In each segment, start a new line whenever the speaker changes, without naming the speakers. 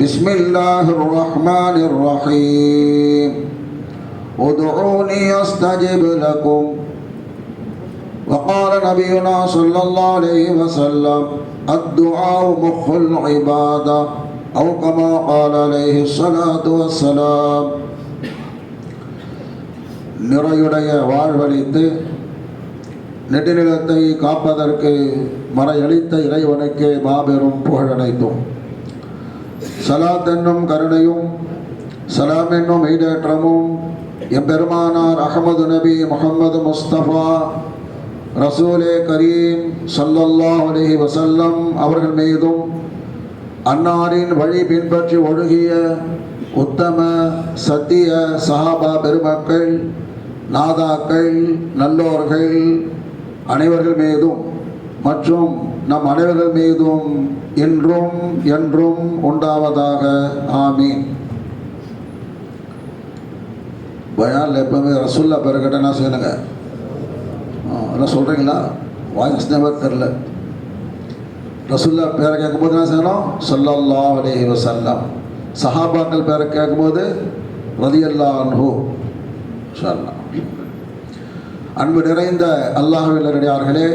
بسم الله الرحمن الرحيم ادعوني استجب لكم وقال نبينا صلى الله عليه وسلم الدعاء مخ العباده او كما قال عليه الصلاه والسلام நிறையுடைய வாழ்வழித்து நெடுநிலத்தை காப்பதற்கு மறையளித்த இறைவனுக்கு மாபெரும் புகழனைத்தும் சலாத் என்னும் கருணையும் சலாம் என்னும் ஈடேற்றமும் எம்பெருமானார் அகமது நபி முகமது முஸ்தபா ரசூலே கரீம் ஸல்லல்லாஹு அலைஹி வசல்லம் அவர்கள் மீதும் அன்னாரின் வழி பின்பற்றி ஒழுகிய உத்தம சத்திய சஹாபா பெருமக்கள் நாதாக்கள் நல்லோர்கள் அனைவர்கள் மீதும் மற்றும் நம் அனைவர்கள் மீதும் இன்றும் என்றும் உண்டாவதாக. ஆமீன். பயானில் எப்பவுமே ரசுல்லா பேர் கேட்டால் என்ன செய்யணுங்க? ஆ, சொல்கிறீங்களா வாய்ஸ் நம்பர் தெரில ரசுல்லா பேரை கேட்கும்போது என்ன செய்யணும்? சொல்லல்லா அலைஹி வசல்லாம் சஹாபாக்கள் பேரை கேட்கும்போது ரதியல்லா அன்ஹு. சொல்லலாம் அன்பு நிறைந்த அல்லாஹ் அல்லாஹுவில்லடியார்களே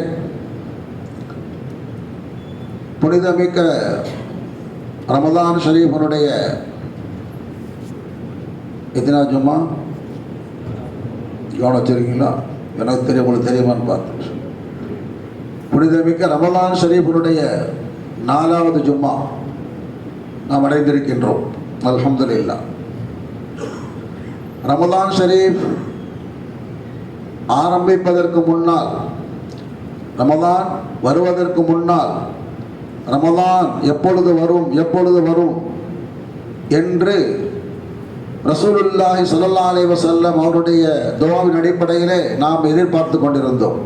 புனிதமிக்க ரமதான் ஷரீஃபனுடைய எத்தனா ஜும்மா? கவனம் வச்சிருக்கீங்களா எனக்கு தெரியும் உங்களுக்கு தெரியுமான்னு பார்த்து புனிதமிக்க ரமலான் ஷரீஃபனுடைய நாலாவது ஜும்மா நாம் அடைந்திருக்கின்றோம். அல்ஹம்துலில்லா. ரமலான் ஷரீஃப் ஆரம்பிப்பதற்கு முன்னால் ரமலான் வருவதற்கு முன்னால் ரமலான் எப்பொழுது வரும் எப்பொழுது வரும் என்று ரசூலுல்லாஹி சுல்லா அலி வசல்லம் அவருடைய துவாவின் அடிப்படையிலே நாம் எதிர்பார்த்து கொண்டிருந்தோம்.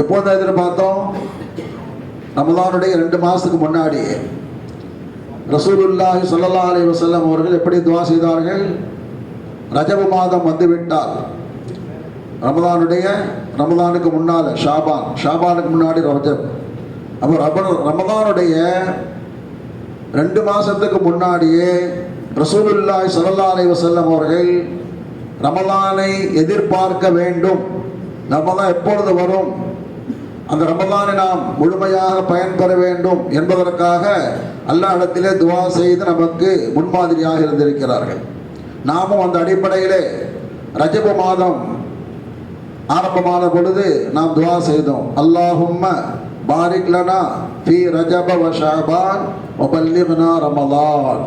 எப்போது எதிர்பார்த்தோம்? ரமலானுடைய ரெண்டு மாதத்துக்கு முன்னாடியே ரசூலுல்லாஹி ஸல்லல்லாஹு அலி வசல்லம் அவர்கள் எப்படி துவா செய்தார்கள்? ரஜப மாதம் வந்துவிட்டால். ரமதானுடைய ரமதானுக்கு முன்னால் ஷாபான் ஷாபானுக்கு முன்னாடி ரஜப். அப்போ ரம ரமதானுடைய ரெண்டு மாதத்துக்கு முன்னாடியே ரசூலுல்லாய் சல்லா அலி வசல்லம் அவர்கள் ரமலானை எதிர்பார்க்க வேண்டும். ரமதான் எப்பொழுது வரும்? அந்த ரமலானை நாம் முழுமையாக பயன்பெற வேண்டும் என்பதற்காக அல்லாஹ் இடத்திலே துவா செய்து நமக்கு முன்மாதிரியாக இருந்திருக்கிறார்கள். நாமும் அந்த அடிப்படையிலே ரஜப மாதம் ஆரம்பமான பொழுது நாம் துவா செய்தோம். அல்லாஹும்ம பாரிக் லனா ஃபி ரஜப வ ஷஅபான் ரமலான்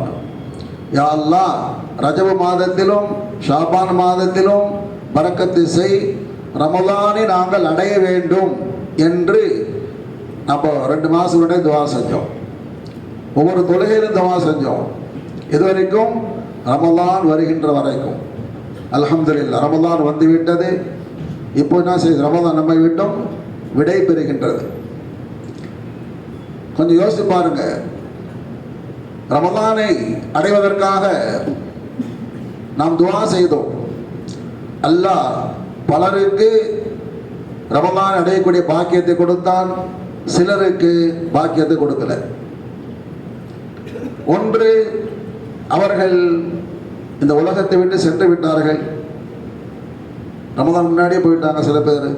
யா ரஜப மாதத்திலும் ஷாபான் மாதத்திலும் பறக்கத்து செய் ரமலானை நாங்கள் அடைய வேண்டும் என்று நம்ம ரெண்டு மாதம் துவா செஞ்சோம். ஒவ்வொரு தொழுகையிலும் துவா செஞ்சோம். இது வரைக்கும் ரமலான் வருகின்ற வரைக்கும். அல்ஹம்துலில்லாஹ் ரமலான் வந்து விட்டது இப்போ என்ன செய்யுது ரமலான் நம்மை விட்டும் விடை பெறுகின்றது கொஞ்சம் யோசித்து பாருங்க. ரமலானை அடைவதற்காக நாம் துவா செய்தோம். அல்லாஹ் பலருக்கு ரமலான் அடையக்கூடிய பாக்கியத்தை கொடுத்தான் சிலருக்கு பாக்கியத்தை கொடுக்கல. ஒன்று அவர்கள் இந்த உலகத்தை விட்டு சென்று விட்டார்கள். ரமதான் முன்னாடியே போயிட்டாங்க சில பேர்.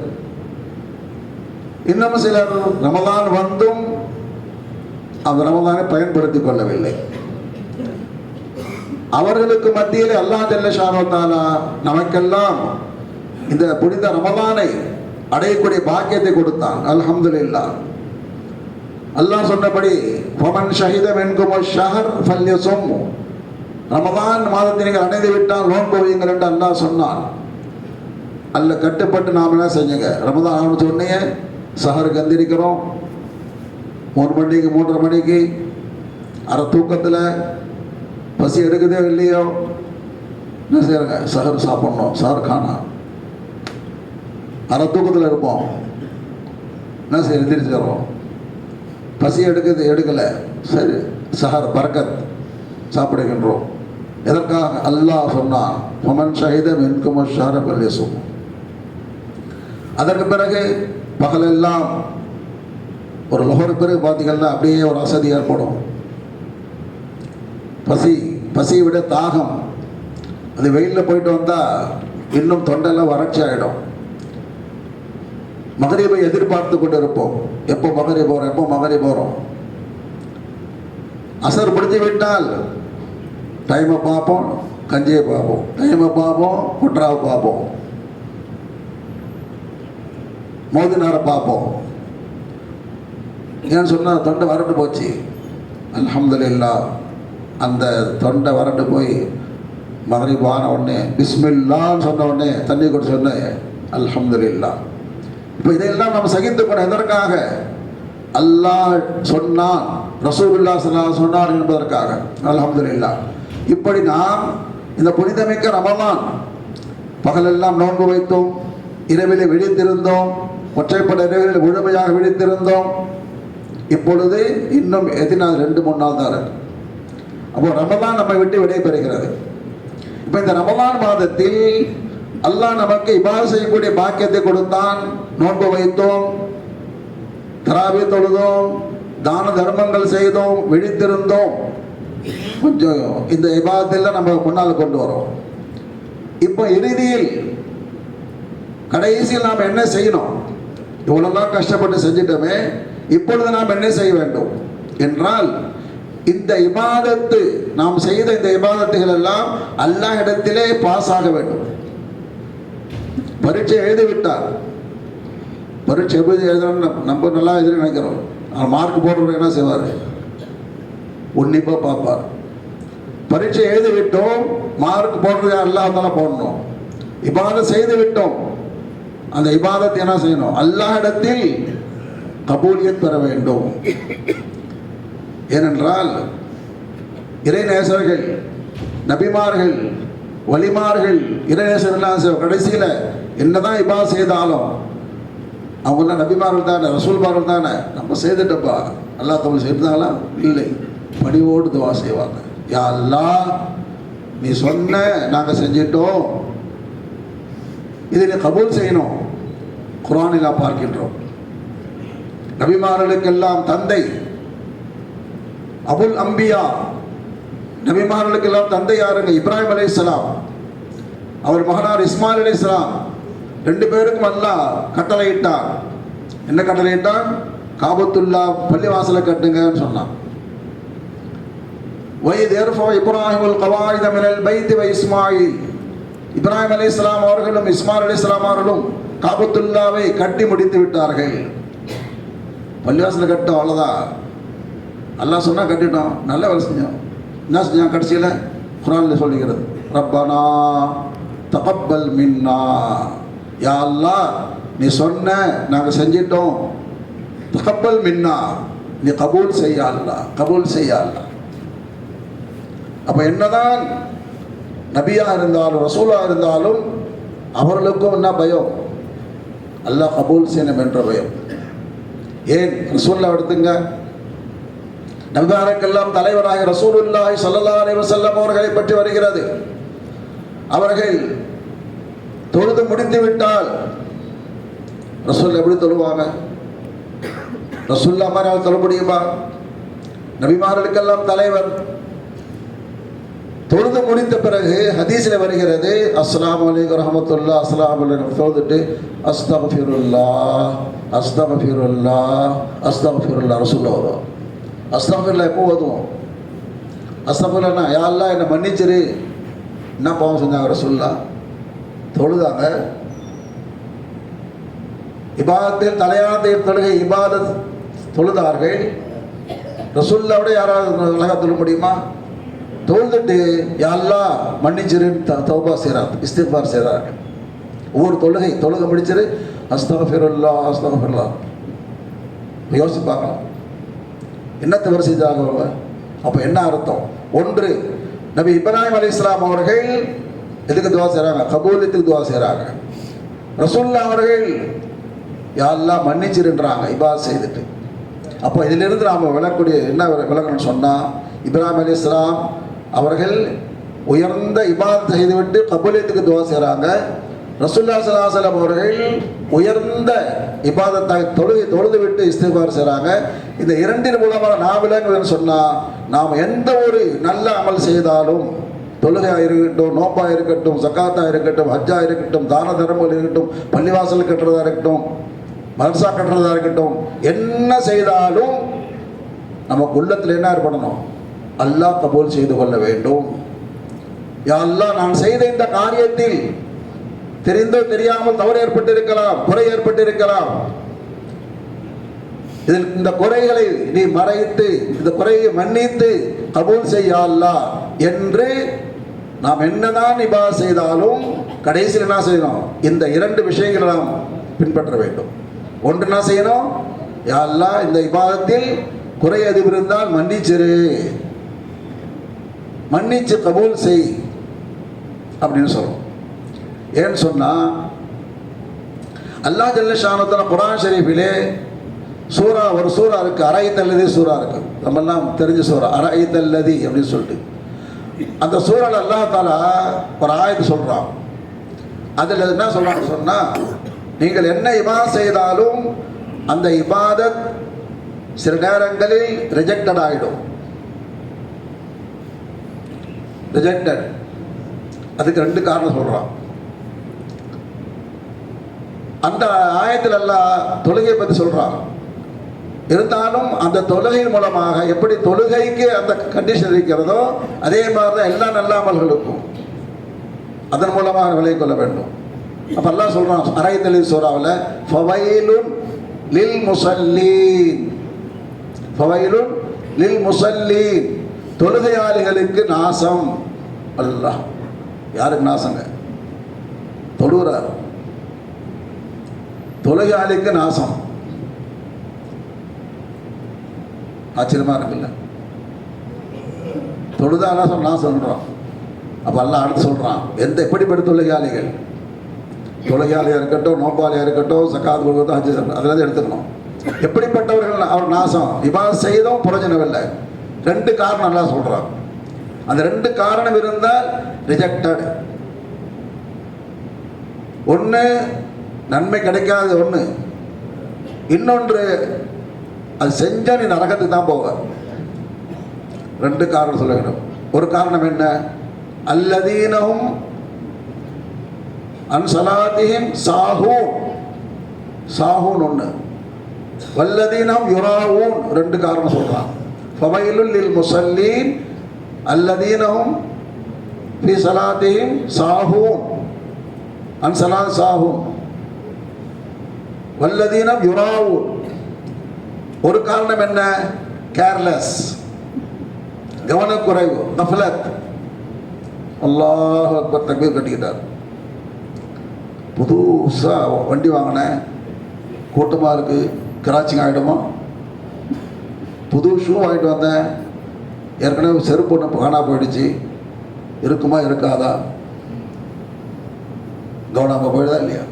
இன்னும் சிலர் ரமதான் வந்தும் அந்த ரமதானை பயன்படுத்திக் கொள்ளவில்லை. அவர்களுக்கு மத்தியில் அல்லாஹ் ஜல்ல ஷானோத்தாலா நமக்கெல்லாம் இந்த புனித ரமதானை அடையக்கூடிய பாக்கியத்தை கொடுத்தான். அல்ஹம்துலில்லாஹ். அல்லாஹ் சொன்னபடி ஃபமன் ஷஹித வென்குமோ ஷஹர் ஃபல்யசும். ரமதான் மாதத்தை நீங்கள் அடைந்து விட்டால் நோன்பு வையுங்கள் என்று அல்லாஹ் சொன்னான். அல்ல கட்டுப்பட்டு நாம் என்ன செஞ்சுங்க? ரமதான் ஆரம்பிச்ச உடனே சஹருக்கு கந்திருக்கிறோம் மூணு மணிக்கு மூன்றரை மணிக்கு அரை தூக்கத்தில் பசி எடுக்குதோ இல்லையோ? என்ன செய்யறாங்க சஹர் சாப்பிட்ணும். சார் காணா. அரை தூக்கத்தில் இருப்போம். என்ன செய்ய எந்திரிச்சிடறோம் பசி எடுக்குது எடுக்கலை. சரி சஹர் பரக்கத் சாப்பிடுகின்றோம். எதற்காக? அல்லாஹ் சொன்னான் மமன் ஷஹித மின்குமர் ஷாரப் பல்யசும் அதற்கு பிறகு பகலெல்லாம் ஒரு லோகருக்கு பிறகு பார்த்தீங்கன்னா அப்படியே ஒரு அசதி ஏற்படும். பசி பசியை விட தாகம். அது வெயிலில் போயிட்டு வந்தால் இன்னும் தொண்டெல்லாம் வறட்சி ஆகிடும் மகரீபை எதிர்பார்த்து கொண்டு இருப்போம் எப்போ மகரி போகிறோம் எப்போ மகரி போகிறோம் அசர் முடிஞ்சு விட்டால் டைமை பார்ப்போம் கஞ்சியை பார்ப்போம். டைமை பார்ப்போம் குட்ராவை பார்ப்போம். மோதினாரை பார்ப்போம். ஏன்னு சொன்னால் தொண்டை வறண்டு போச்சு. அல்ஹம்துலில்லாஹ். அந்த தொண்டை வறண்டு போய் மகரிப் ஆன உடனே பிஸ்மில்லான்னு சொன்ன உடனே தண்ணி கூட சொன்னேன் அல்ஹம்துலில்லாஹ். இப்போ இதையெல்லாம் நம்ம சகித்துக்கணும் எதற்காக? அல்லாஹ் சொன்னான் ரசூல்லா ஸல்லல்லாஹு சொன்னார் என்பதற்காக. அல்ஹம்துலில்லாஹ். இப்படி நாம் இந்த புனிதமிக்க ரமலான் பகலெல்லாம் நோன்பு வைத்தோம் இரவிலே விழித்திருந்தோம் ஒற்றைப்பட இரவில் முழுமையாக விழித்திருந்தோம் இப்பொழுது இன்னும் எத்தனை ரெண்டு மூணு நாள் தான் அப்போ ரமலான் நம்மை விட்டு விடைபெறுகிறது. இப்போ இந்த ரமலான் மாதத்தில் அல்லாஹ் நமக்கு இபாது செய்யக்கூடிய பாக்கியத்தை கொடுத்தான். நோன்பு வைத்தோம் தராவி தொழுதோம் தான தர்மங்கள் செய்தோம் விழித்திருந்தோம். கொஞ்சம் இந்த விவாதத்தில் நம்ம முன்னால் கொண்டு வரோம். இப்போ இறுதியில் கடைசியில் நாம் என்ன செய்யணும்? இவ்வளோலாம் கஷ்டப்பட்டு செஞ்சிட்டோமே. இப்பொழுது நாம் என்ன செய்ய வேண்டும்? என்றால் இந்த இபாதத்து நாம் செய்த இந்த இபாதத்துகள் எல்லாம் அல்லாஹ் இடத்திலே பாஸ் ஆக வேண்டும். பரீட்சை எழுதிவிட்டார். பரீட்சை எப்படி எழுதணும் நம்ம நல்லா எழுதி நினைக்கிறோம். ஆனால் மார்க் போடுறவர் என்ன செய்வார்? உன்னிப்பாக பார்ப்பார். பரீட்சை எழுதி விட்டோம் மார்க் போடுறது அல்லாஹ் இருந்தாலும் போடணும். இபாதம் செய்து விட்டோம் அந்த இபாதத்தை என்ன செய்யணும்? அல்லாஹிடத்தில் கபூலியத் பெற வேண்டும். ஏனென்றால் இறைநேசர்கள் நபிமார்கள் வலிமார்கள் இறைநேசர்கள்லாம் கடைசியில் என்னதான் இபா செய்தாலும் அவங்களாம் நபிமார்கள் தானே ரசூல்மார்கள் தானே. நம்ம செய்துட்டப்பா அல்லா தமிழ் செய்தாங்களா இல்லை. பணிவோடு துவா செய்வாங்க. யா நீ சொன்ன நாங்கள் செஞ்சிட்டோம். இதை கபூல் செய்யணும். குரானிலா பார்க்கின்றோம். நபிமார்களுக்கெல்லாம் தந்தை. அபுல் அம்பியா. நபிமார்களுக்கெல்லாம் தந்தை யாருங்க? இப்ராஹிம் அலைஹிஸ்ஸலாம். அவர் மகனார் இஸ்மாயில் அலைஹிஸ்ஸலாம். ரெண்டு பேருக்கும் அல்லா கட்டளையிட்டான். என்ன கட்டளையிட்டான்? காபத்துல்லா பள்ளிவாசலை கட்டுங்கன்னு சொன்னான். வயது ஏர்ஃபா இப்ராஹிமுல் கவாயித மினல் பைத்தி வ இஸ்மாயில். இப்ராஹிம் அவர்களும் இஸ்மாயில் அலைஹிஸ்ஸலாம் அவர்களும் காபத்துல்லாவை கட்டி முடித்து விட்டார்கள். பள்ளிவாசலை கட்டோம் அவ்வளோதான் நல்லா சொன்னால் கட்டிட்டோம். நல்ல வேலை செஞ்சோம். என்ன செஞ்சோம்? கடைசியில் குரானில் சொல்லிக்கிறது ரப்பனா தகப்பல் மின்னா. யா நீ சொன்ன நாங்கள் செஞ்சிட்டோம். தகப்பல் மின்னா. நீ கபூல் செய்ய கபூல் செய்ய அப்போ என்னதான் நபியாக இருந்தாலும் ரசூலாக இருந்தாலும் அவர்களுக்கும் என்ன பயம்? அல்லாஹ் கபூல் செய்யணும் என்ற பயம். ஏன் ரசூல்லா எடுத்துங்க? நபிமாருக்கெல்லாம் தலைவராக ரசூலுல்லாஹி சல்லல்லா அலைஹி வஸல்லம் அவர்களை பற்றி வருகிறது. அவர்கள் தொழுது முடித்து விட்டால் ரசூல் எப்படி தொழுவாங்க? ரசூல்லா மாதிரி அவர் தொழ முடியுமா? நபிமார்களுக்கெல்லாம் தலைவர் தொழுது முடிந்த பிறகு ஹதீஸில் வருகிறது அஸ்லாம் அலைக்கும் ரஹமத்துல்லா அஸ்ஸலாமு அலைக்கும் தொழுதுட்டு அஸ்தகஃபிருல்லா அஸ்தகஃபிருல்லா அஸ்தகஃபிருல்லா ரசூல்லா வரும் அஸ்தகஃபிருல்லா எப்போ ஓதுவோம். அஸ்தகஃபிருல்லா யாரெல்லாம் என்னை மன்னிச்சிரு. என்ன பாவம் செஞ்சாங்க ரசூல்லா தொழுதாங்க. இபாதத்தில் தலையாத தொழுகை இபாதத் தொழுதார்கள். ரசூல்லாவோட யாராவது அழகா தொழ முடியுமா? தொழுதுட்டு யாரெல்லாம் மன்னிச்சிருன்னு த தௌபா செய்கிறார் இஸ்திஃபார் செய்கிறார் ஒவ்வொரு தொழுகை தொழுகை முடிச்சிரு அஸ்தகஃபிருல்லா அஸ்தகஃபிருல்லா யோசிச்சு பார்க்கலாம். என்ன தவறு செஞ்சாங்க அவங்க? அப்போ என்ன அர்த்தம்? ஒன்று நபி இப்ராஹிம் அலி இஸ்லாம் அவர்கள் எதுக்கு துவா செய்கிறாங்க கபூலியத்துக்கு துவா செய்கிறாங்க ரசூல்லா அவர்கள் யாரெல்லாம் மன்னிச்சிருன்றாங்க இபா செய்துட்டு. அப்போ இதிலிருந்து நாம் விளக்கூடிய என்ன விளக்கணும்னு சொன்னால் இப்ராஹிம் அலி இஸ்லாம் அவர்கள் உயர்ந்த இபாதத்தை செய்துவிட்டு கபூலியத்துக்கு துவா செய்கிறாங்க ரசுல்லா சலாஹலம் அவர்கள் உயர்ந்த இபாதத்தை தொழுகை தொழுது விட்டு இஸ்திபார் செய்கிறாங்க இந்த இரண்டின் மூலமாக நான் விளங்குவேன்னு சொன்னால் நாம் எந்த ஒரு நல்ல அமல் செய்தாலும் தொழுகையாக இருக்கட்டும் நோப்பாக இருக்கட்டும் சக்காத்தாக இருக்கட்டும் ஹஜ்ஜாக இருக்கட்டும் தான தர்மங்கள் இருக்கட்டும் பள்ளிவாசல் கட்டுறதா இருக்கட்டும் மதரசா கட்டுறதா இருக்கட்டும் என்ன செய்தாலும் நமக்கு உள்ளத்தில் என்ன ஏற்படணும்? அல்லாஹ் கபூல் செய்து கொள்ள வேண்டும். யா நான் செய்த இந்த காரியத்தில் தெரிந்தோ தெரியாமல் தவறு ஏற்பட்டிருக்கலாம் குறை ஏற்பட்டிருக்கலாம். இதில் இந்த குறைகளை நீ மறைத்து இந்த குறையை மன்னித்து கபூல் செய்யல்லா என்று நாம் என்னதான் நிபா செய்தாலும் கடைசியில் என்ன செய்யணும்? இந்த இரண்டு விஷயங்களை நாம் பின்பற்ற வேண்டும். ஒன்று என்ன செய்யணும்? யா இந்த இபாதத்தில் குறை அதிபர் இருந்தால் மன்னிச்சிரு. மன்னிச்சு கபூல் செய் அப்படின்னு சொல்கிறோம் ஏன்னு சொன்னால் அல்லாஹ் ஜல்லஷானத்தன குரான் ஷரீஃபிலே சூரா ஒரு சூறா இருக்கு அரைத்தல்லதி சூறா இருக்கு. நம்மெல்லாம் தெரிஞ்ச சூறா அரைத்தல்லதி அப்படின்னு சொல்லிட்டு. அந்த சூறால் அல்லாஹ் தாலா ஒரு ஆயத்து சொல்றான். அதில் என்ன சொல்றான்னு சொன்னா நீங்கள் என்ன இபா செய்தாலும் அந்த இபாதத் சில நேரங்களில் ரிஜெக்டட் ஆகிடும் ரிஜெக்டட் அதுக்கு ரெண்டு காரணம் சொல்கிறான் அந்த ஆயத்தில் எல்லாம் தொழுகையை பற்றி சொல்கிறான் இருந்தாலும் அந்த தொழுகையின் மூலமாக எப்படி தொழுகைக்கு அந்த கண்டிஷன் இருக்கிறதோ அதே மாதிரி தான் எல்லா நல்ல அமல்களுக்கும் அதன் மூலமாக விலை கொள்ள வேண்டும். அப்போ எல்லாம் சொல்றான் அரைத்தலி சூறாவில் ஃபவைலுன் லில் முசல்லீன் ஃபவைலுன் லில் முசல்லீன் தொழுகையாளிகளுக்கு நாசம். அல்லாஹ் யாருக்கு நாசங்க? தொழுகிறார் தொழுகையாளிக்கு நாசம். ஆச்சரியமா இருக்குல்ல? தொழுதா நாசம் நான் சொல்கிறோம் அப்போ எல்லாம் அடுத்து சொல்கிறான் எந்த எப்படிப்பட்ட தொழுகையாளிகள்? தொழுகையாளியா இருக்கட்டும் நோப்பாளியாக இருக்கட்டும் சக்காத் கொடுக்கட்டும் அஞ்சு செய்யட்டும், அதெல்லாம் எடுத்துக்கணும். எப்படிப்பட்டவர்கள் அவர் நாசம்? இவா செய்தும் பிரயோஜனம் இல்லை. ரெண்டு காரணம் நல்லா சொல்கிறான் அந்த ரெண்டு காரணம் இருந்தால் ரிஜெக்டட் ஒன்று நன்மை கிடைக்காது ஒன்று இன்னொன்று அது செஞ்சா நீ நரகத்துக்கு தான் போவ. ரெண்டு காரணம் சொல்ல வேண்டும். ஒரு காரணம் என்ன? அல்லதீனவும் அன்சலாத்தியும் சாஹூன். சாகூன் ஒன்று வல்லதீனம் யுராவூன். ரெண்டு காரணம் சொல்றான். ஃபவைலுல் முசல்லீன் அல்லதீனஹும் ஃபி சலாத்தையும் சாகும் அன் சலாத் சாஹூன் வல்லதீனம் யுராவூன் ஒரு காரணம் என்ன? கேர்லெஸ் கவனக்குறைவு. கஃலத் அல்லாஹ் அக்பர் தக்பீர் கட்டிக்கிட்டார். புதுசாக வண்டி வாங்கினேன் கூட்டமாக இருக்குது கிராச்சிங் ஆகிடுமா புது ஷூ வாங்கிட்டு வந்தேன். ஏற்கனவே செருப்பு ஒன்று காணா போயிடுச்சு. இருக்குமா இருக்காதா? கவனமாக போயிடுதா இல்லையா?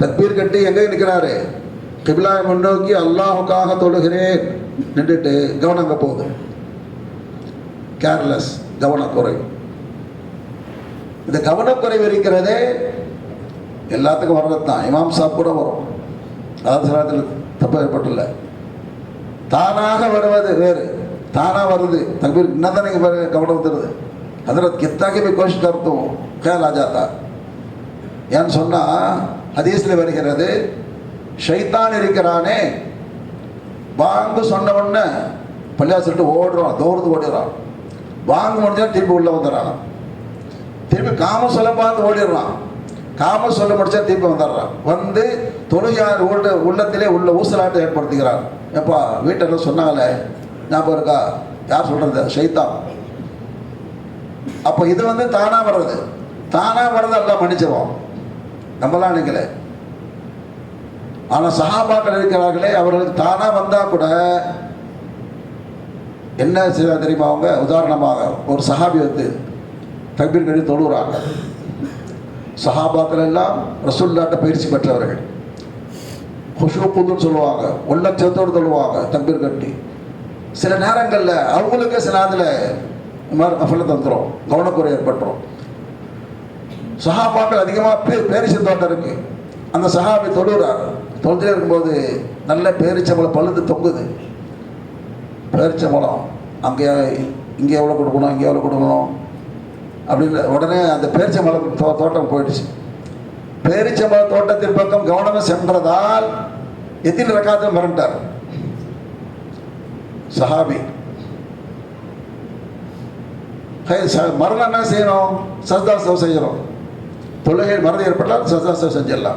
தக்பீர் கட்டி எங்கே நிற்கிறாரு கிபிலாவை முன்னோக்கி அல்லாஹுக்காக தொழுகிறேன். நின்றுட்டு கவனம் அங்கே போகுது? கேர்லெஸ் கவனக்குறை. இந்த கவனக்குறைவு இருக்கிறதே எல்லாத்துக்கும் வர்றது தான் இமாம் சாப் கூட வரும். அதாவது சில தப்பு ஏற்பட்டுள்ள தானாக வருவது வேறு. தானாக வருது. தக்பீர் இன்னும் தான் நீங்கள் கவனம் வந்துடுது அதில் கெத்தாக்கி போய் கோஷ் கருத்தும் கேல் ஆஜாத்தா ஏன்னு சொன்னால் ஹதீஸில் வருகிறது ஷைத்தான் இருக்கிறானே வாங்கு சொன்ன உடனே பள்ளியா சொல்லிட்டு ஓடுறான் தோர்ந்து ஓடிடுறான். வாங்க முடிஞ்சா திருப்பி உள்ளே வந்துடுறான். திருப்பி காம சொல்ல பார்த்து ஓடிடுறான். காம சொல்ல முடிச்சா திருப்பி வந்துடுறான். வந்து தொழுகையார் உள்ள உள்ளத்திலே உள்ள ஊசலாட்டை ஏற்படுத்துகிறார். எப்பா வீட்டில் சொன்னாங்களே? ஞாபகம் இருக்கா? யார் சொல்றது? ஷைத்தான். அப்போ இது வந்து தானா வர்றது. தானா வர்றது எல்லாம் மன்னிச்சிருவோம். நம்மளாம் நினைக்கல. ஆனால் சகாபாக்கள் இருக்கிறார்களே அவர்களுக்கு தானா வந்தா கூட என்ன செய்ய தெரியுமா அவங்க? உதாரணமாக ஒரு சஹாபி வந்து தக்பீர் கட்டி தொழுகிறாங்க சஹாபாக்கள் எல்லாம் ரசூல்லாட்ட பயிற்சி பெற்றவர்கள். குஷுக்குன்னு சொல்லுவாங்க. உள்ளச்சத்தோடு தொழுவாங்க தம்பீர் கட்டி. சில நேரங்களில் அவங்களுக்கே சில நேரத்தில் இந்த மாதிரி கஃபலை தந்துடும் கவனக்குறை ஏற்பட்டுரும். சஹாபாக்கள் அதிகமாக பே பேரிச்ச தோட்டம் இருக்கு. அந்த சஹாபி தொழுகிறார் தொழுதே இருக்கும்போது நல்ல பேரிச்சம்பளம் பழுது தொங்குது. பேரிச்சம்பளம் அங்கே இங்கே எவ்வளோ கொடுக்கணும் இங்கே எவ்வளோ கொடுக்கணும்? அப்படின்னு உடனே அந்த பேரிச்சம்பளம் தோ தோட்டம் போயிடுச்சு. பேரிச்சம்பழ தோட்டத்தின் பக்கம் கவனம் சென்றதால் எத்தனை ரக்காத்தில் மிரண்டார். சஹாபி. ச- மரணம் என்ன செய்யணும்? சஸ்தாசம் செய்யணும். தொழுகை மரணம் ஏற்பட்டால் சஸ்தாசம் செஞ்சிடலாம்.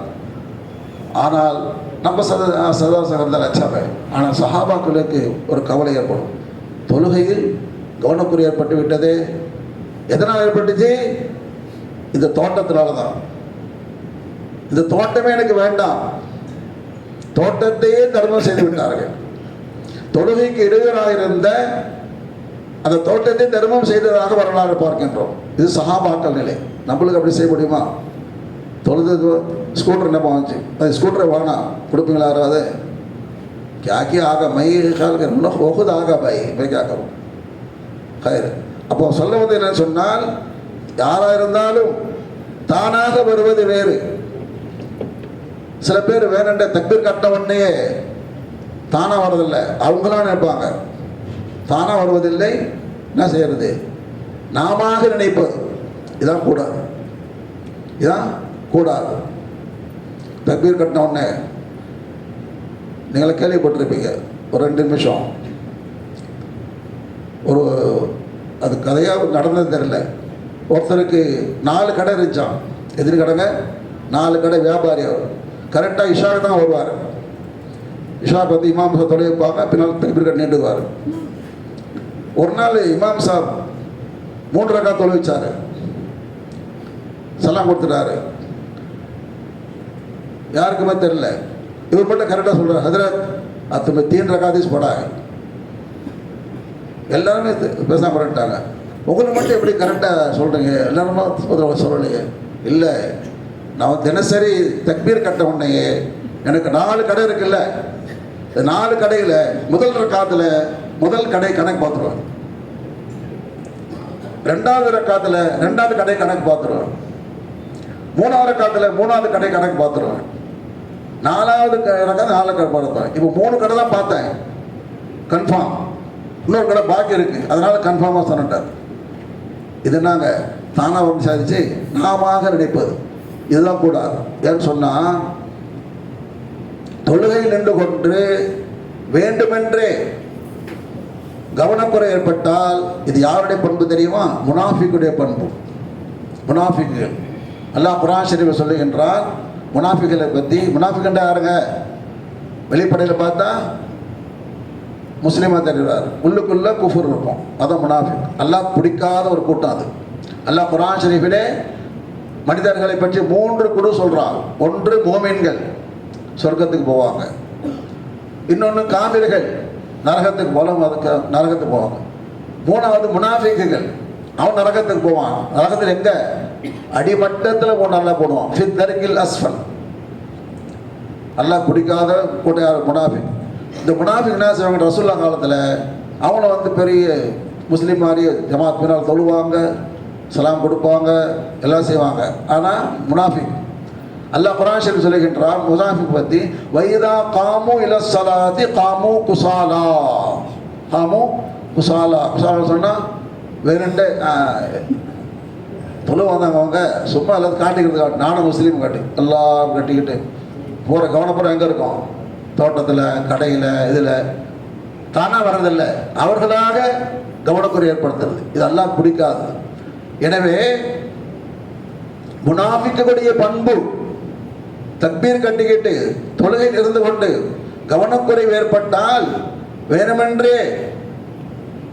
ஆனால் நம்ம சத சதாசம் இருந்தால் அச்சாமே. ஆனால் சஹாபாக்களுக்கு ஒரு கவலை ஏற்படும். தொழுகையில் கவனக்குறை ஏற்பட்டு விட்டது எதனால் ஏற்பட்டுச்சு? இந்த தோட்டத்தினால தான். இந்த தோட்டமே எனக்கு வேண்டாம். தோட்டத்தையே தர்மம் செய்து விட்டார்கள். தொழுகைக்கு இடையூறாக இருந்த அந்த தோட்டத்தை தர்மம் செய்ததாக வரலாறு பார்க்கின்றோம். இது சகாபாக்கள் நிலை. நம்மளுக்கு அப்படி செய்ய முடியுமா? தொழுது ஸ்கூட்டர் என்ன போச்சு அது ஸ்கூட்டரை வேணாம் கொடுப்பீங்களா யாராவது? கியாக்கி ஆக மை கால்கள் இன்னும் ஒகுது ஆக பை போய் கேட்கணும் கயிறு. அப்போ சொல்ல வந்து என்னன்னு சொன்னால் யாராக இருந்தாலும் தானாக வருவது வேறு. சில பேர் வேணுண்ட தக்பீர் கட்ட உடனே தானாக வர்றதில்லை. அவங்களாம் நினைப்பாங்க. தானாக வருவதில்லை என்ன செய்யறது? நாம நினைப்பது. இதான் கூடாது. இதான் கூடாது. தக்பீர் கட்டின உடனே நீங்களே கேள்விப்பட்டிருப்பீங்க. ஒரு ரெண்டு நிமிஷம். ஒரு அது கதையாக நடந்தது தெரியல. ஒருத்தருக்கு நாலு கடை இருந்துச்சான் எதிரி கடைங்க நாலு கடை வியாபாரி அவர். கரெக்டாக இஷாக்கு தான் வருவார். இஷாக் வந்து இமாம் சாப் தொலை வைப்பாங்க பின்னால் திருப்பி கட்டி நீண்டுவார். ஒரு நாள் இமாம் சாப் மூன்று ரக்கா தொலை வச்சார் சலாம் கொடுத்துட்டாரு. யாருக்குமே தெரியல. இவர் மட்டும் கரெக்டாக சொல்கிறார் ஹதரத் அத்தமே தீன் ரகாதீஸ் படா. எல்லாருமே பேசாமல் பண்ணிட்டாங்க உங்களை மட்டும் எப்படி கரெக்டாக சொல்கிறீங்க எல்லாருமே சொல்லலையே இல்லை. நான் தினசரி தக்பீர் கட்ட உடனேயே எனக்கு நாலு கடை இருக்குல்ல. இந்த நாலு கடையில் முதல் ரக்காத்தில் முதல் கடை கணக்கு பார்த்துருவேன் ரெண்டாவது ரக்காத்தில் ரெண்டாவது கடை கணக்கு பார்த்துருவேன் மூணாவது ரக்காத்தில் மூணாவது கடை கணக்கு பார்த்துருவேன் நாலாவது க- நாலு கடை பார்த்தேன் இப்போ மூணு கடை தான் பார்த்தேன். கன்ஃபார்ம் இன்னொரு கடை பாக்கி இருக்கு. அதனால கன்ஃபார்மாக சொன்னிட்டார் இது நாங்கள் தானாக வந்து சாதிச்சு நாமாக நினைப்பது. இதுதான் கூடாது ஏன்னு சொன்னால் தொழுகையில் நின்று கொண்டு வேண்டுமென்றே கவனக்குறை ஏற்பட்டால் இது யாருடைய பண்பு தெரியுமா? முனாஃபிக்குடைய பண்பு. முனாஃபிக்குகள் அல்லாஹ் புராசரிவை சொல்லுகின்றார் முனாஃபிகளை பற்றி முனாஃபிகண்டா யாருங்க? வெளிப்படையில் பார்த்தா முஸ்லீமாக தெரிகிறார் உள்ளுக்குள்ளே குஃபூர் இருக்கும் அதான் முனாஃபிக். அல்லாஹ் பிடிக்காத ஒரு கூட்டம் அது. அல்லாஹ் குரான் ஷரீஃபிலே மனிதர்களை பற்றி மூன்று குழு சொல்றான் ஒன்று மோமீன்கள் சொர்க்கத்துக்கு போவாங்க. இன்னொன்று காவிர்கள் நரகத்துக்கு போலம் அதுக்கு நரகத்துக்கு போவாங்க. மூணாவது முனாஃபிக்குகள் அவன் நரகத்துக்கு போவான். நரகத்தில் எங்க? அடிமட்டத்தில் நல்லா போடுவான். ஃபித் தர்கில் அஸ்ஃபல். அல்லாஹ் பிடிக்காத கூட்டம் முனாஃபிக். இந்த முனாஃபிக் என்ன செய்வாங்க? ரசுல்லா காலத்தில் அவனை வந்து பெரிய முஸ்லீம் மாதிரி ஜமாத் பின்னால் தொழுவாங்க. சலாம் கொடுப்பாங்க எல்லாம் செய்வாங்க. ஆனால் முனாஃபிக். அல்லாஹ் குரான் ஷரீஃப் சொல்லுகின்றான் முனாஃபிக் பற்றி வைதா காமு இல சலாத்தி காமு குசாலா. காமு குசாலா. குசாலா சொன்னால் வேறுண்டு தொழு வந்தாங்க அவங்க. சும்மா எல்லாத்தையும் காட்டிக்கிறது காட்டு. நானும் முஸ்லீம் காட்டி. எல்லாம் கட்டிக்கிட்டு. போகிற கவனப்புறம் எங்கே இருக்கும்? தோட்டத்தில் கடையில் இதில். தானாக வர்றதில்லை. அவர்களாக கவனக்குறை ஏற்படுத்துறது. இதெல்லாம் பிடிக்காது. எனவே முனாஃபிக்கக்கூடிய பண்பு தக்பீர் கட்டிக்கிட்டு தொழுகையில் இருந்து கொண்டு கவனக்குறைவு ஏற்பட்டால் வேணுமென்றே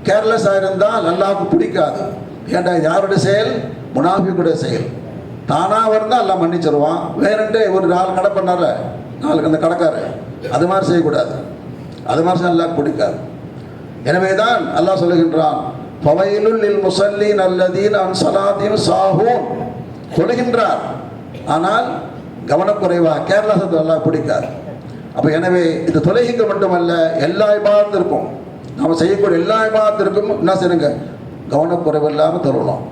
கேர்லெஸ்ஸாக இருந்தால் அல்லாவுக்கு பிடிக்காது. ஏண்டா யாருடைய செயல்? முனாஃபிக்குடைய செயல். தானாக இருந்தால் எல்லாம் மன்னிச்சிருவான். வேணுன்ட்டு ஒரு நாலு கடை பண்ணார நாளுக்கு அந்த கடைக்காரர். அது மாதிரி செய்யக்கூடாது. அது மாதிரி செய்ய அல்லாவுக்கு பிடிக்காது. எனவேதான் அல்லாஹ் சொல்லுகின்றான் பவையிலுள் லில் நல்லதீன் அல்லதீன் அன் சலாதீன் சாஹூன் ஆனால் கவனக்குறைவாக கேரளா சத்து பிடிக்காது. அப்போ எனவே இது தொலைகிங்க மட்டுமல்ல எல்லா இபாதத்திற்கும் நாம் செய்யக்கூடிய எல்லா இபாதத்திற்கும் என்ன செய்யுங்க கவனக்குறைவு இல்லாமல் தருணும்.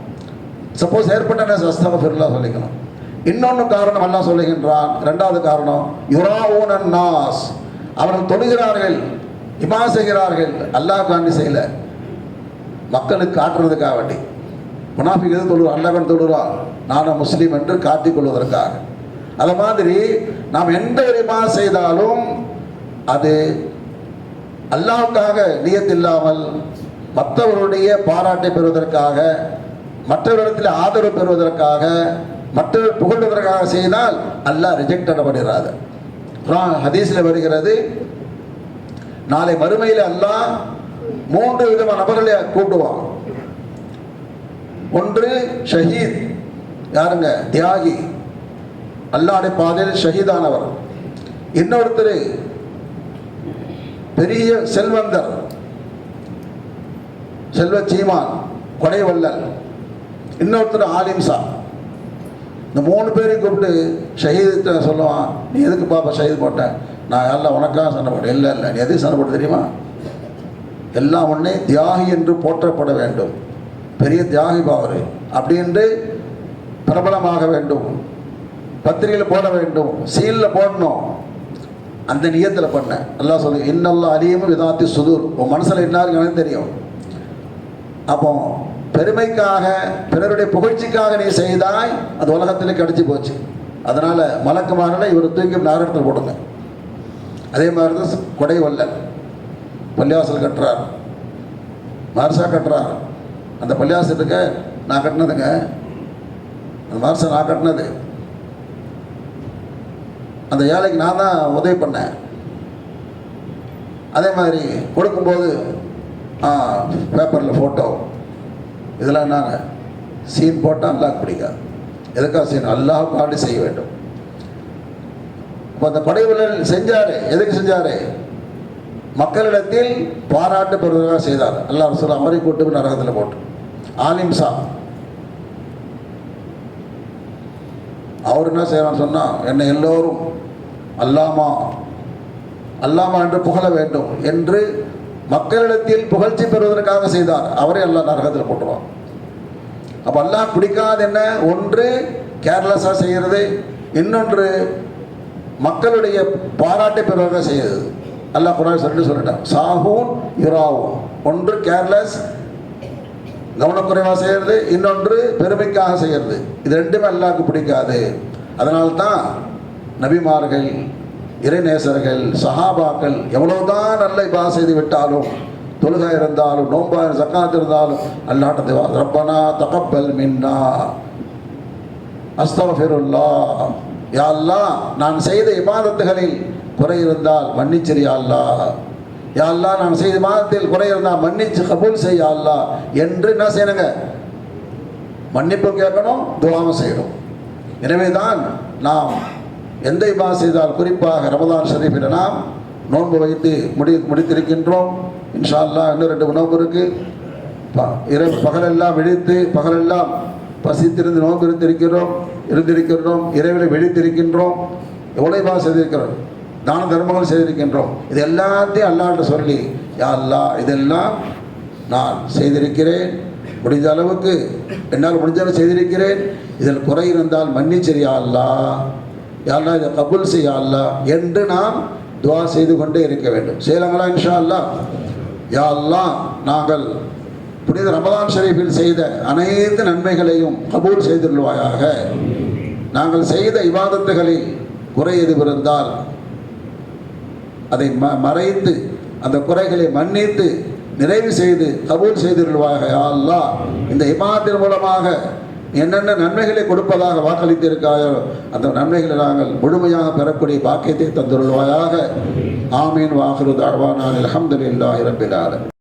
சப்போஸ் ஏற்பட்ட சஸ்தம பெருலா சொல்லிக்கணும். இன்னொன்று காரணம் எல்லாம் சொல்லுகின்றான். ரெண்டாவது காரணம் யுராவூன் நாஸ் அவர்கள் தொழுகிறார்கள் இமா செய்கிறார்கள் அல்லாஹ் காண்டி செய்யலை. மக்களுக்கு காட்டுறதுக்காக வேண்டி. முனாஃபிக் எது தொழுவோம் அல்லாஹ் தொழுகிறான் நானும் முஸ்லீம் என்று காட்டிக் கொள்வதற்காக. அது மாதிரி நாம் எந்த விதமாக செய்தாலும் அது அல்லாவுக்காக நியத்தில்லாமல் மற்றவருடைய பாராட்டை பெறுவதற்காக மற்றவரிடத்தில் ஆதரவு பெறுவதற்காக மற்றவர் புகழ்வதற்காக செய்தால் அல்லாஹ் ரிஜெக்ட் பண்ணப்படுகிறாது ஹதீஸில் வருகிறது நாளை மறுமையில் அல்லாஹ் மூன்று விதமான நபர்களை கூப்பிடுவான் ஒன்று ஷஹீத். யாருங்க? தியாகி. அல்லாஹ்வுடைய பாதையில் ஷஹீதானவர். இன்னொருத்தர் பெரிய செல்வந்தர். செல்வ சீமான் கொடைவல்லல் இன்னொருத்தர் ஆலிம்சா இந்த மூணு பேரையும் கூப்பிட்டு ஷஹீத் சொல்லுவான் நீ எதுக்கு பாப்பா ஷஹீத் போட்டேன் நான் எல்லாம் உனக்காக சண்டை போட்டேன். இல்லை இல்லை. நீ எதுக்கு சண்டை போட்டு தெரியுமா? எல்லாம் ஒன்றே தியாகி என்று போற்றப்பட வேண்டும். பெரிய தியாகி பாவர் அப்படி என்று பிரபலமாக வேண்டும். பத்திரிகையில் போட வேண்டும். சீலில் போடணும். அந்த நியத்தில் பண்ண. எல்லாம் சொல்லு இன்னெல்லாம் அலியும் விதாத்தி சுதூர். உன் மனசில் என்ன எனக்கு தெரியும். அப்போ பெருமைக்காக பிறருடைய புகழ்ச்சிக்காக நீ செய்தாய் அது உலகத்தில் கிடச்சி போச்சு. அதனால் மலக்குமாரில் இவர் தூக்கி நாரத்தில் போடுங்க அதே மாதிரி தான் கொடை வல்லல் பள்ளிவாசல் கட்டுறார். மார்சா கட்டுறார். அந்த பள்ளிவாசலுக்கு நான் கட்டினதுங்க. அந்த மார்சா நான் கட்டினது. அந்த ஏழைக்கு நான் தான் உதவி பண்ணேன். அதே மாதிரி கொடுக்கும்போது பேப்பரில் ஃபோட்டோ இதெல்லாம் என்னங்க சீன் போட்டால் அல்லாஹ் பிடிக்காது எதுக்காக சீன் அல்லாஹ் பாடி செய்ய வேண்டும். இப்போ அந்த படைவலர் செஞ்சாரு. எதுக்கு செஞ்சாரு? மக்களிடத்தில் பாராட்டு பெறுவதாக செய்தார். அல்லா ரசூல் அமரை கூட்டு நரகத்தில் போட்டு. ஆலிம்சா அவர் என்ன செய்யறான்னு சொன்னால் என்னை எல்லோரும் அல்லாமா அல்லாமா என்று புகழ வேண்டும் என்று மக்களிடத்தில் புகழ்ச்சி பெறுவதற்காக செய்தார். அவரே எல்லாம் நரகத்தில் போட்டுருவான் அப்போ எல்லாம் பிடிக்காது என்ன? ஒன்று கேர்லெஸ்ஸாக செய்கிறது இன்னொன்று மக்களுடைய பாராட்டை பெறுவதாக செய்யுது அல்லாஹ் குரான் சொல்லிட்டு சொல்லிட்டான் சாஹூன் இராவும். ஒன்று கேர்லெஸ் கவனக்குறைவாக செய்கிறது இன்னொன்று பெருமைக்காக செய்கிறது இது ரெண்டுமே அல்லாவுக்கு பிடிக்காது. அதனால்தான் நபிமார்கள் இறைநேசர்கள் சஹாபாக்கள் எவ்வளவுதான் நல்ல இபா செய்து விட்டாலும் தொழுகா இருந்தாலும் நோம்பா சக்காத்து இருந்தாலும் அல்லாட்டத்தை ரப்பனா தகப்பல் மின்னா அஸ்தஃபிருல்லா. யா அல்லாஹ் நான் செய்த இபாதத்துகளில் குறை இருந்தால் மன்னிச்சிரு யா நான் செய்த மாதத்தில் குறை இருந்தால் மன்னிச்சு கபூல் செய்ய என்று என்ன செய்யணுங்க? மன்னிப்பு கேட்கணும் துவாமம் செய்யணும். எனவே தான் நாம் எந்த இபா செய்தால் குறிப்பாக ரமதான் ஷரீஃபில் நாம் நோன்பு வைத்து முடி முடித்திருக்கின்றோம். இன்ஷா அல்லாஹ் இன்னும் ரெண்டு உணவு இருக்குது இரவு பகலெல்லாம் விழித்து பகலெல்லாம் பசித்திருந்து நோன்பு இருந்திருக்கிறோம் இருந்திருக்கின்றோம் இரவில் விழித்திருக்கின்றோம். எவ்வளோ இபா செய்திருக்கிறோம்? தான தர்மங்கள் செய்திருக்கின்றோம். இது எல்லாத்தையும் அல்லாட்ட சொல்லி யா இதெல்லாம் நான் செய்திருக்கிறேன். முடிந்த அளவுக்கு என்னால் முடிஞ்சளவு செய்திருக்கிறேன். இதில் குறை இருந்தால் மன்னிச்சரியா அல்லா யாழ்லா இதை கபுல் செய்ய அல்லா என்று நாம் துவா செய்து கொண்டே இருக்க வேண்டும். செய்யலாங்களா இன்ஷா அல்லா யா நாங்கள் புனித ரமதான் ஷரீஃபில் செய்த அனைத்து நன்மைகளையும் கபூல் செய்துள்வாயாக நாங்கள் செய்த விவாதத்துகளில் குறை எதுவிருந்தால் அதை ம மறைத்து அந்த குறைகளை மன்னித்து நிறைவு செய்து கபூல் செய்திருவாக அல்லா அல்லாஹ் இந்த இமாத்தின் மூலமாக என்னென்ன நன்மைகளை கொடுப்பதாக வாக்களித்திருக்காயோ அந்த நன்மைகளை நாங்கள் முழுமையாக பெறக்கூடிய பாக்கியத்தை தந்துருள்வாயாக. ஆமீன் வாஹிரு தாழ்வானால் அலமதுல்லாஹி ரபில்